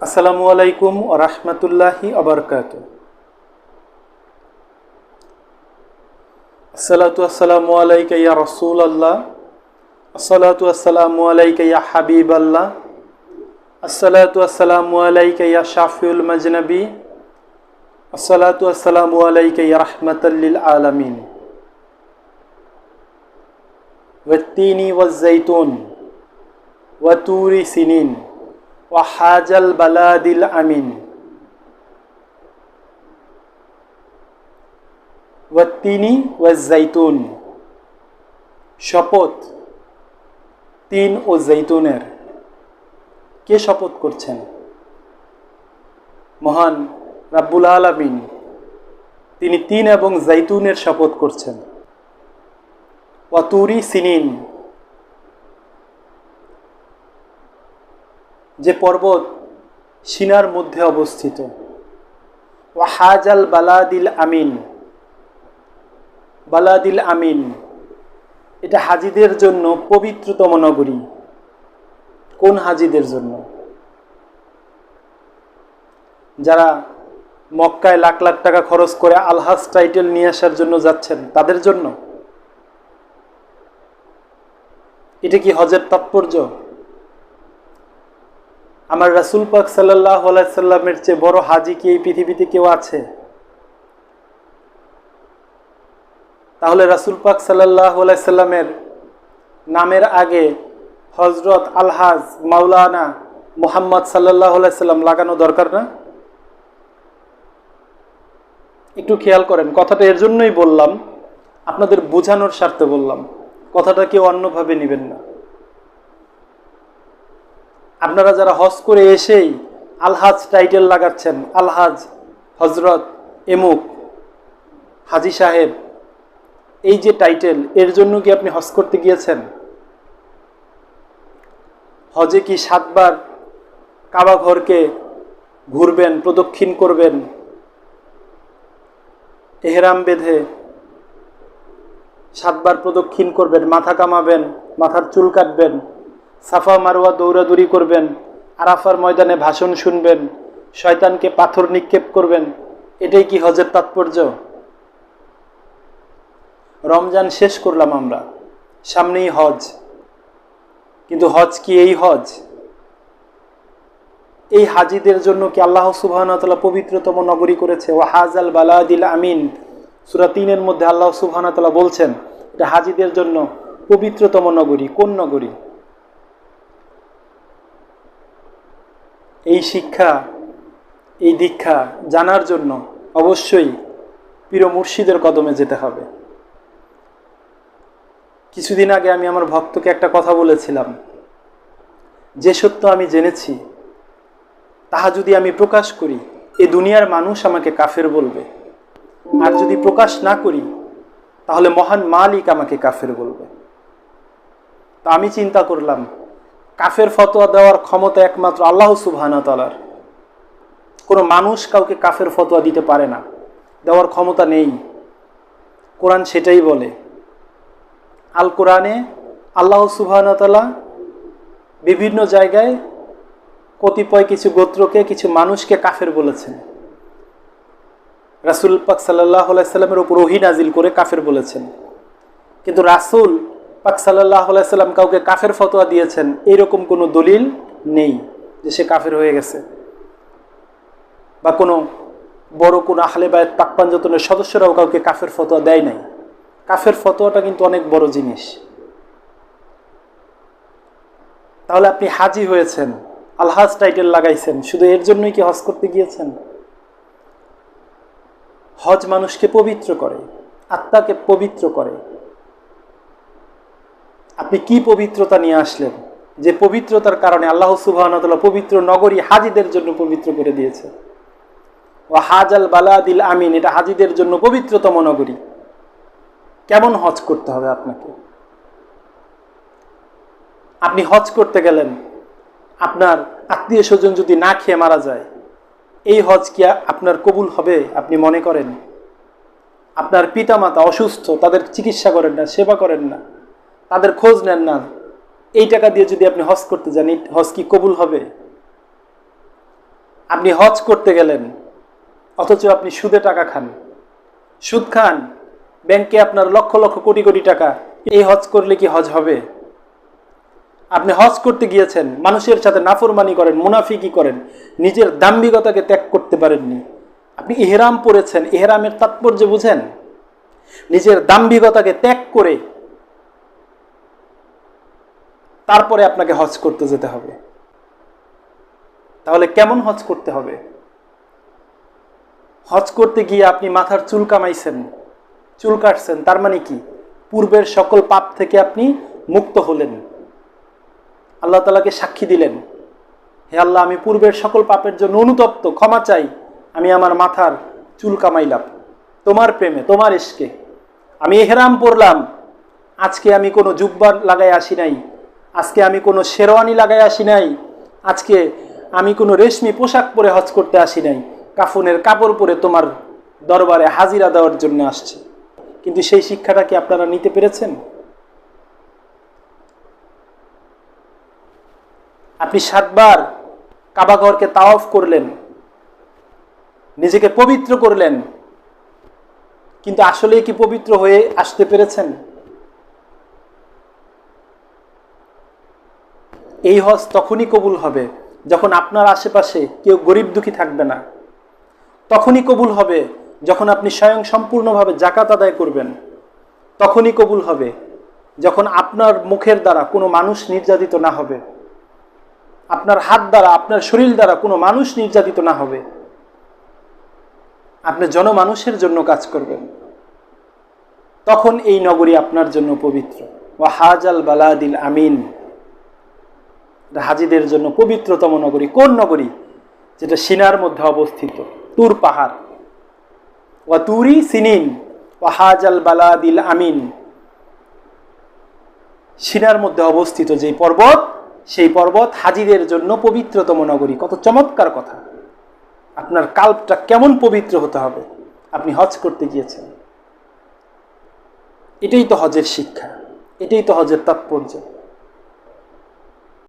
আসসালামু আলাইকুম ও রহমতুল্লাহি আবরকাত আসসালাতু আসসালামু আলাইকা ইয়া রসুল আল্লাহ আসসালাতু আসসালামু আলাইকা ইয়া হাবিব আল্লাহ আসসালাতু আসসালামু আলাইকা ইয়া শাফিউল মজনবী আসসালাতু আসসালামু আলাইকা ইয়া রহমতাল্লিল আলমিন والتين والزيتون وتور سنين ওয়াহাজাল বালাদিল আমিন। তিনি ও ওয়াজাইতুন শপথ তিন ও জৈতুনের কে শপথ করছেন? মহান রাব্বুল আলমিন, তিনি তিন এবং জৈতুনের শপথ করছেন। ওয়াতুরি সিনিন। যে পর্বত সিনার মধ্যে অবস্থিত। ওয়াহাজাল বালাদিল আমিন। বালাদিল আমিন। এটা হাজিদের জন্য পবিত্রতম নগরী। কোন হাজিদের জন্য? যারা মক্কায় লাখ লাখ টাকা খরচ করে আলহাজ টাইটেল নিয়ে আসার জন্য যাচ্ছেন, তাদের জন্য? এটা কি হজের তাৎপর্য? আমার রাসুল পাক সাল্লাহ সাল্লামের চেয়ে বড় হাজি কি এই পৃথিবীতে কেউ আছে? তাহলে রাসুল পাক সাল্লাহ সাল্লামের নামের আগে হজরত আলহাজ মাওলানা মোহাম্মদ সাল্লাহ সাল্লাম লাগানো দরকার না? একটু খেয়াল করেন, কথাটা এর জন্যই বললাম, আপনাদের বোঝানোর স্বার্থে বললাম কথাটা কেউ অন্যভাবে নেবেন না। আপনারা যারা হজ করে এসেই আলহাজ টাইটেল লাগাচ্ছেন, আলহাজ হজরত এমুক হাজি সাহেব, এই যে টাইটেল, এর জন্য কি আপনি হজ করতে গিয়েছেন? হজে কি সাতবার কাবা ঘরকে ঘুরবেন, প্রদক্ষিণ করবেন, এহরাম বেঁধে সাতবার প্রদক্ষিণ করবেন, মাথা কামাবেন, মাথার চুল কাটবেন সাফা মারোয়া দৌড়াদৌড়ি করবেন, আরাফার ময়দানে ভাষণ শুনবেন, শয়তানকে পাথর নিক্ষেপ করবেন। এটাই কি হজের তাৎপর্য? রমজান শেষ করলাম আমরা। সামনেই হজ। কিন্তু হজ কি এই হজ? এই হাজিদের জন্য কি আল্লাহ সুবাহতাল্লাহ পবিত্রতম নগরী করেছে? ও হাজ আল বালাদিল আমিন। সুরা তিনের মধ্যে আল্লাহ সুবাহতাল্লাহ বলছেন, এটা হাজিদের জন্য পবিত্রতম নগরী। কোন নগরী? এই শিক্ষা, এই দীক্ষা জানার জন্য অবশ্যই পীর মুর্শিদের কদমে যেতে হবে। কিছুদিন আগে আমি আমার ভক্তকে একটা কথা বলেছিলাম। যে সত্য আমি জেনেছি, তাহা যদি আমি প্রকাশ করি, এ দুনিয়ার মানুষ আমাকে কাফের বলবে। আর যদি প্রকাশ না করি, তাহলে মহান মালিক আমাকে কাফের বলবে। তা আমি চিন্তা করলাম কাফের ফতোয়া দেওয়ার ক্ষমতা একমাত্র আল্লাহ সুবহানা তালার কোনো মানুষ কাউকে কাফের ফতোয়া দিতে পারে না, দেওয়ার ক্ষমতা নেই। কোরআন সেটাই বলে। আল কোরআনে আল্লাহ সুবাহতালা বিভিন্ন জায়গায় কতিপয় কিছু গোত্রকে, কিছু মানুষকে কাফের বলেছেন। রাসুল পাক সাল্লাহ সাল্লামের ওপর ওহি নাজিল করে কাফের বলেছেন। কিন্তু রাসুল পাক সাল্লাহ সাল্লাম কাউকে কাফের ফতোয়া দিয়েছেন, এরকম কোনো দলিল নেই যে সে কাফের হয়ে গেছে। বা কোনো বড় কোনো আহলে বায়ত পাক পাঞ্জতনের সদস্যরাও কাউকে কাফের ফতোয়া দেয় নাই। কাফের ফতোয়াটা কিন্তু অনেক বড় জিনিস। তাহলে আপনি হাজি হয়েছেন, আলহাজ টাইটেল লাগাইছেন, শুধু এর জন্যই কি হজ করতে গিয়েছেন? হজ মানুষকে পবিত্র করে, আত্মাকে পবিত্র করে আপনি কি পবিত্রতা নিয়ে আসলেন? যে পবিত্রতার কারণে আল্লাহ সুবাহ পবিত্র নগরী হাজিদের জন্য পবিত্র করে দিয়েছে। ও হাজ আল বালাদিল আমিন, এটা হাজিদের জন্য পবিত্রতম নগরী। কেমন হজ করতে হবে আপনাকে? আপনি হজ করতে গেলেন, আপনার আত্মীয় স্বজন যদি না খেয়ে মারা যায়, এই হজ কি আপনার কবুল হবে আপনি মনে করেন? আপনার পিতামাতা অসুস্থ, তাদের চিকিৎসা করেন না, সেবা করেন না। তাদের খোঁজ নেন না। এই টাকা দিয়ে যদি আপনি হজ করতে যান হজ কি কবুল হবে? আপনি হজ করতে গেলেন, অথচ আপনি সুদে টাকা খান। সুদ খান, ব্যাংকে আপনার লক্ষ লক্ষ কোটি কোটি টাকা। এই হজ করলে কি হজ হবে? আপনি হজ করতে গিয়েছেন, মানুষের সাথে নাফরমানি করেন, মুনাফিকি করেন, নিজের দাম্ভিকতাকে ত্যাগ করতে পারেননি। আপনি ইহরাম পড়েছেন, ইহরামের তাৎপর্য বুঝেন? নিজের দাম্ভিকতাকে ত্যাগ করে তারপরে আপনাকে হজ করতে যেতে হবে। তাহলে কেমন হজ করতে হবে? হজ করতে গিয়ে আপনি মাথার চুল কামাইছেন, চুল কাটছেন, তার মানে কি? পূর্বের সকল পাপ থেকে আপনি মুক্ত হলেন। আল্লাহ তালাকে সাক্ষী দিলেন, হে আল্লাহ, আমি পূর্বের সকল পাপের জন্য অনুতপ্ত, ক্ষমা চাই, আমি আমার মাথার চুল কামাইলাম। তোমার প্রেমে, তোমার ইস্কে আমি এহেরাম পড়লাম, আজকে আমি কোনো জুব্বা লাগাই আসি নাই আজকে আমি কোনো শেরওয়ানি লাগাই আসি নাই। আজকে আমি কোনো রেশমি পোশাক পরে হজ করতে আসি নাই। কাফনের কাপড় পরে তোমার দরবারে হাজিরা দেওয়ার জন্য আসছে। কিন্তু সেই শিক্ষাটা কি আপনারা নিতে পেরেছেন? আপনি সাতবার কাবাঘরকে তাওয়াফ করলেন, নিজেকে পবিত্র করলেন, কিন্তু আসলে কি পবিত্র হয়ে আসতে পেরেছেন? এই হজ তখনই কবুল হবে যখন আপনার আশেপাশে কেউ গরিব দুঃখী থাকবে না। তখনই কবুল হবে যখন আপনি স্বয়ং সম্পূর্ণভাবে জাকাত আদায় করবেন। তখনই কবুল হবে যখন আপনার মুখের দ্বারা কোনো মানুষ নির্যাতিত না হবে। আপনার হাত দ্বারা, আপনার শরীর দ্বারা কোনো মানুষ নির্যাতিত না হবে। আপনি জনমানুষের জন্য কাজ করবেন। তখন এই নগরী আপনার জন্য পবিত্র। ও হাজাল বালাদিল আমিন। হাজিদের জন্য পবিত্রতম নগরী কোন নগরী? যেটা সিনার মধ্যে অবস্থিত, তুর পাহাড়। ও তুরি সিনিন ও হাজাল বালাদিল আমিন। সিনার মধ্যে অবস্থিত যে পর্বত, সেই পর্বত হাজিদের জন্য পবিত্রতম নগরী। কত চমৎকার কথা। আপনার কাল্পটা কেমন পবিত্র হতে হবে? আপনি হজ করতে গিয়েছেন। এটাই তো হজের শিক্ষা, এটাই তো হজের তাৎপর্য।